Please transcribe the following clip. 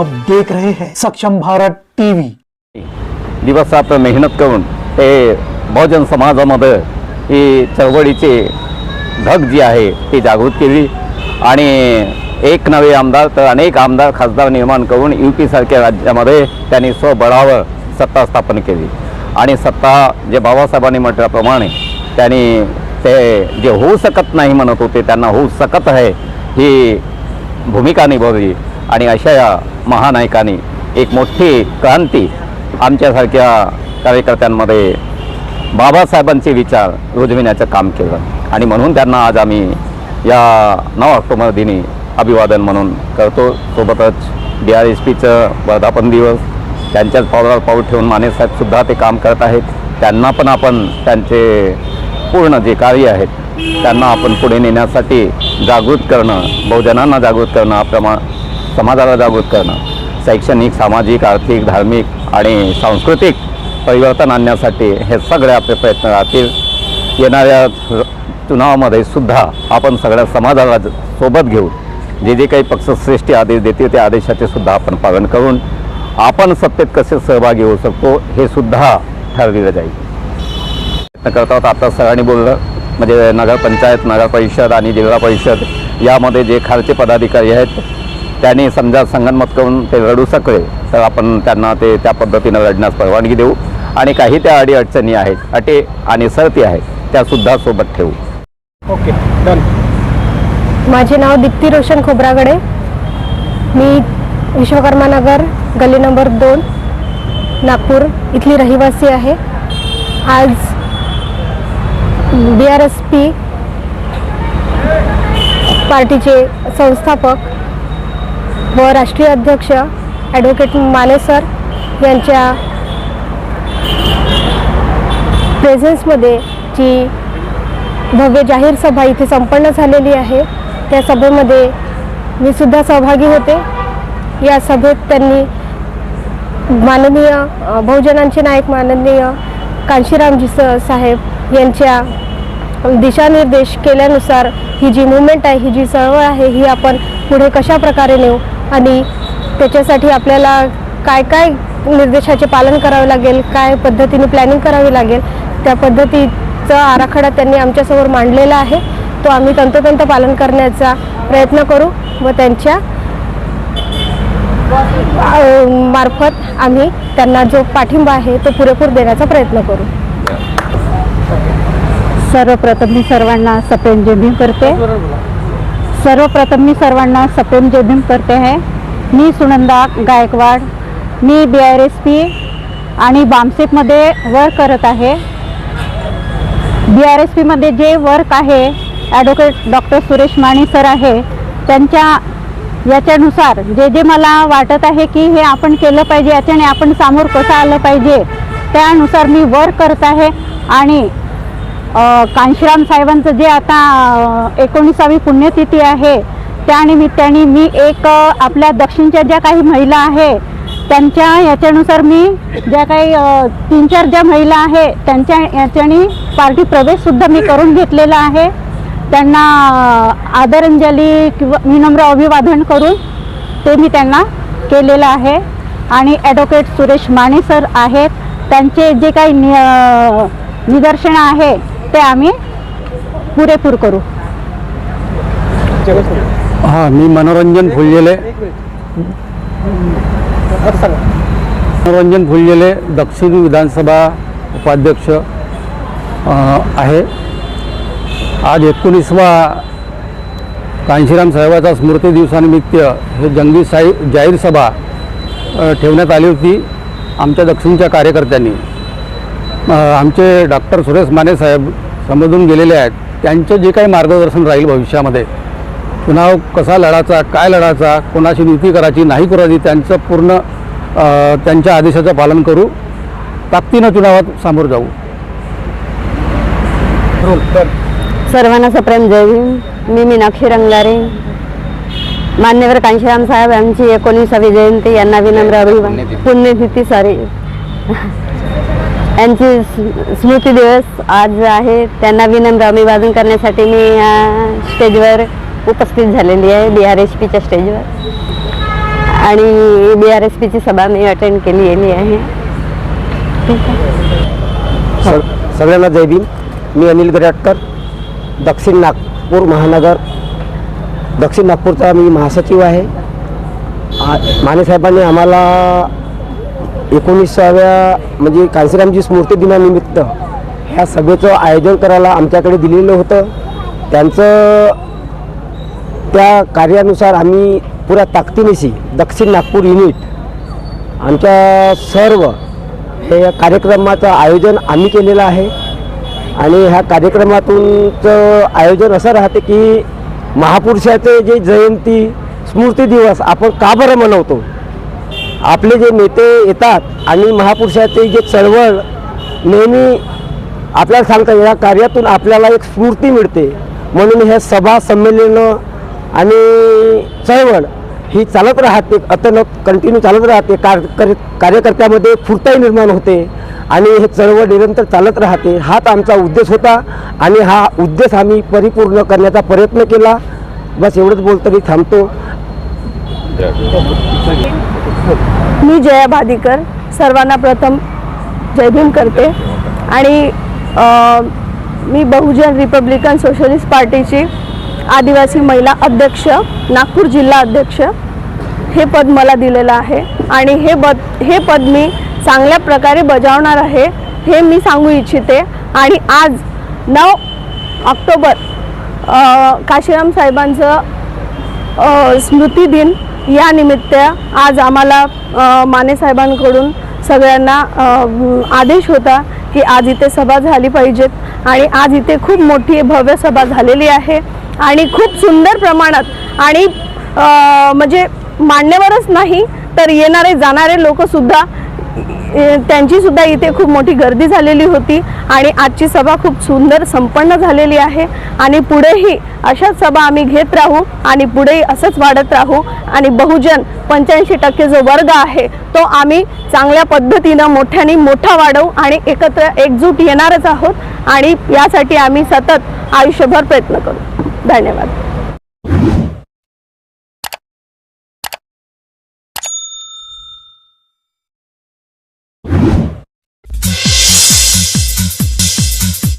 आप देख रहे हैं सक्षम भारत टीवी। दिवस मेहनत करून ते बहुजन समाजामध्ये ही चळवळीची धग जी आहे ती जागृत केली. आणि एक नवे आमदार तर अनेक आमदार खासदार निर्माण करून यू पीसारख्या राज्यामध्ये त्यांनी स्वबळावर सत्ता स्थापन केली. आणि सत्ता जे बाबासाहेबांनी म्हटल्याप्रमाणे त्यांनी ते जे होऊ शकत नाही म्हणत होते त्यांना होऊ शकत आहे ही भूमिका निभावली. आणि अशा या महानायकांनी एक मोठी क्रांती आमच्यासारख्या कार्यकर्त्यांमध्ये बाबासाहेबांचे विचार रुजविण्याचं काम केलं. आणि म्हणून त्यांना आज आम्ही या नऊ ऑक्टोबर दिनी अभिवादन म्हणून करतो. सोबतच डी आर एस पीचं वर्धापन दिवस त्यांच्याच पावलावर पाऊल ठेवून मानेसाहेबसुद्धा ते काम करत आहेत. त्यांना पण आपण त्यांचे पूर्ण जे कार्य आहेत त्यांना आपण पुढे नेण्यासाठी जागृत करणं बहुजनांना जागृत करणं आपल्या समाजाला जागृत करणं शैक्षणिक सामाजिक आर्थिक धार्मिक आणि सांस्कृतिक परिवर्तन आणण्यासाठी हे सगळे आपले प्रयत्न राहतील. येणाऱ्या चुनावामध्ये सुद्धा आपण सगळ्या समाजाला सोबत घेऊन जे जे काही पक्षश्रेष्ठी आदेश देतील त्या आदेशाचे सुद्धा आपण पालन करून आपण सत्तेत कसे सहभागी होऊ शकतो हे सुद्धा ठरविलं जाईल. प्रयत्न करत आहोत आता सरांनी बोललं म्हणजे नगरपंचायत नगरपरिषद आणि जिल्हा परिषद यामध्ये जे खालचे पदाधिकारी आहेत त्यांनी समजा संगनमत करून ते लढू शकले तर आपण त्यांना ते त्या पद्धतीनं लढण्यास परवानगी देऊ. आणि काही त्या अडी अडचणी आहेत अटे आणि सरती आहेत त्यासुद्धा सोबत ठेवू. Okay done. माझे नाव दीप्ती रोशन खोब्रागडे. मी विश्वकर्मा नगर गली नंबर दोन नागपूर इथली रहिवासी आहे. आज बी आर एस पी पार्टीचे संस्थापक व राष्ट्रीय अध्यक्ष ॲडव्होकेट माने सर यांच्या प्रेझेन्समध्ये जी भव्य जाहीर सभा इथे संपन्न झालेली आहे त्या सभेमध्ये मी सुद्धा सहभागी होते. या सभेत त्यांनी माननीय बहुजनांचे नायक माननीय कांशीरामजी स साहेब यांच्या दिशानिर्देश केल्यानुसार ही जी मुवमेंट आहे ही जी चळवळ आहे ही आपण पुढे कशा प्रकारे नेऊ आणि त्याच्यासाठी आपल्याला काय काय निर्देशाचे पालन करावे लागेल काय पद्धतीने प्लॅनिंग करावी लागेल त्या पद्धतीचा आराखडा त्यांनी आमच्यासमोर मांडलेला आहे. तो आम्ही तंतोतंत पालन करण्याचा प्रयत्न करू व त्यांच्या मार्फत आम्ही त्यांना जो पाठिंबा आहे तो पुरेपूर देण्याचा प्रयत्न करू. सर्वप्रथम मी सर्वांना सपेन जय करते. सर्वप्रथम मी सर्वांना सप्रेम जय भीम करते आहे. मी सुनंदा गायकवाड मी बी आर एस पी आणि बामसेपमध्ये वर्क करत आहे. बी आर एस पीमध्ये जे वर्क आहे advocate doctor Suresh Mani sir आहे त्यांच्या याच्यानुसार जे जे मला वाटत आहे की हे आपण केलं पाहिजे याच्याने आपण सामोर कसं आलं पाहिजे त्यानुसार मी वर्क करत आहे आणि कांशीराम साहेबांचं जे आता एकोणीसावी पुण्यतिथी आहे त्यानिमित्ताने मी एक आपल्या दक्षिणच्या ज्या काही महिला आहे त्यांच्या याच्यानुसार मी ज्या काही तीन चार ज्या महिला आहे त्यांच्या याच्याने पार्टी प्रवेशसुद्धा मी करून घेतलेला आहे. त्यांना आदरांजली किंवा विनम्र अभिवादन करून ते मी त्यांना केलेलं आहे. आणि ॲडव्होकेट सुरेश माने सर आहेत. त्यांचे जे काही नि निदर्शनं आहे ते आम्ही पुरेपूर करू. हां मी मनोरंजन फुललेले मनोरंजन फुललेले दक्षिण विधानसभा उपाध्यक्ष आहे. आज एकोणीसवा कांशीराम साहेबाचा स्मृती दिवसानिमित्त हे जंगी साई जाहीर सभा ठेवण्यात आली होती आमच्या दक्षिणच्या कार्यकर्त्यांनी. आमचे डॉक्टर सुरेश माने साहेब समजून गेलेले आहेत. त्यांचे जे काही मार्गदर्शन राहील भविष्यामध्ये चुनाव कसा लढायचा काय लढायचा कोणाशी युती करायची नाही करायची त्यांचं पूर्ण त्यांच्या आदेशाचं पालन करू ताकदीनं चुनावात सामोरं जाऊ. सर्वांना सप्रेम जय भीम. मी मीनाक्षी रंगलारे. मान्यवर कांशीराम साहेब यांची एकोणीसावी जयंती यांना विनम्र अभिवादन. पुण्यतिथी. सॉरी यांची स्मृती दिवस आज आहे. त्यांना विनम्र अभिवादन करण्यासाठी मी या स्टेजवर उपस्थित झालेली आहे बी आर एस पीच्या स्टेजवर. आणि बी आर एस पीची सभा मी अटेंड केलेली आहे. सगळ्यांना जय भीम. मी अनिल गराटकर दक्षिण नागपूर महानगर. दक्षिण नागपूरचा मी महासचिव आहे. आ- मानेसाहेबांनी आम्हाला एकोणीसाव्या म्हणजे कांसीरामजी स्मृती दिनानिमित्त ह्या सभेचं आयोजन करायला आमच्याकडे दिलेलं होतं. त्यांचं त्या कार्यानुसार आम्ही पुऱ्या ताकदीनिशी दक्षिण नागपूर युनिट आमच्या सर्व हे कार्यक्रमाचं आयोजन आम्ही केलेलं आहे. आणि ह्या कार्यक्रमातूनचं आयोजन असं राहते की महापुरुषाचे जे जयंती स्मृती दिवस आपण का बरं मनवतो? आपले जे नेते येतात आणि महापुरुषाचे जे चळवळ नेहमी आपल्याला सांगतात या कार्यातून आपल्याला एक स्फूर्ती मिळते. म्हणून हे सभा संमेलनं आणि चळवळ ही चालत राहते अतन कंटिन्यू चालत राहते. कार कर- कार्यकर्त्यामध्ये फुरताही निर्माण होते आणि हे चळवळ निरंतर चालत राहते. हाच आमचा उद्देश होता आणि हा उद्देश आम्ही परिपूर्ण करण्याचा प्रयत्न केला. बस एवढंच बोलतो मी थांबतो. मी जया भादीकर सर्वांना प्रथम जय भीम करते. आणि मी बहुजन रिपब्लिकन सोशलिस्ट पार्टीची आदिवासी महिला अध्यक्ष नागपूर जिल्हा अध्यक्ष हे पद मला दिलेलं आहे. आणि हे पद हे पद मी चांगल्या प्रकारे बजावणार आहे हे मी सांगू इच्छिते. आणि आज नऊ ऑक्टोबर काशीराम साहेबांचं अ, स्मृती दिन या निमित्त आज आम्हाला मानेसाहेबांकडून माने साहेबांकडून सगळ्यांना आदेश होता की आज इथे सभा झाली पाहिजेत आणि आज इथे खूप मोठी भव्य सभा झालेली आहे आणि खूप सुंदर प्रमाणात आणि म्हणजे मान्यवरच नाही तर येणारे जाणारे लोकसुद्धा त्यांची सुद्धा इथे खूप मोठी गर्दी झालेली होती आणि आजची सभा खूप सुंदर संपन्न झालेली आहे. आणि पुढेही अशाच सभा आम्ही घेत राहू आणि पुढेही असंच वाढत राहू. आणि बहुजन पंच्याऐंशी टक्के जो वर्ग आहे तो आम्ही चांगल्या पद्धतीनं मोठ्याने मोठा वाढवू आणि एकत्र एकजूट येणारच आहोत आणि यासाठी आम्ही सतत आयुष्यभर प्रयत्न करू. धन्यवाद.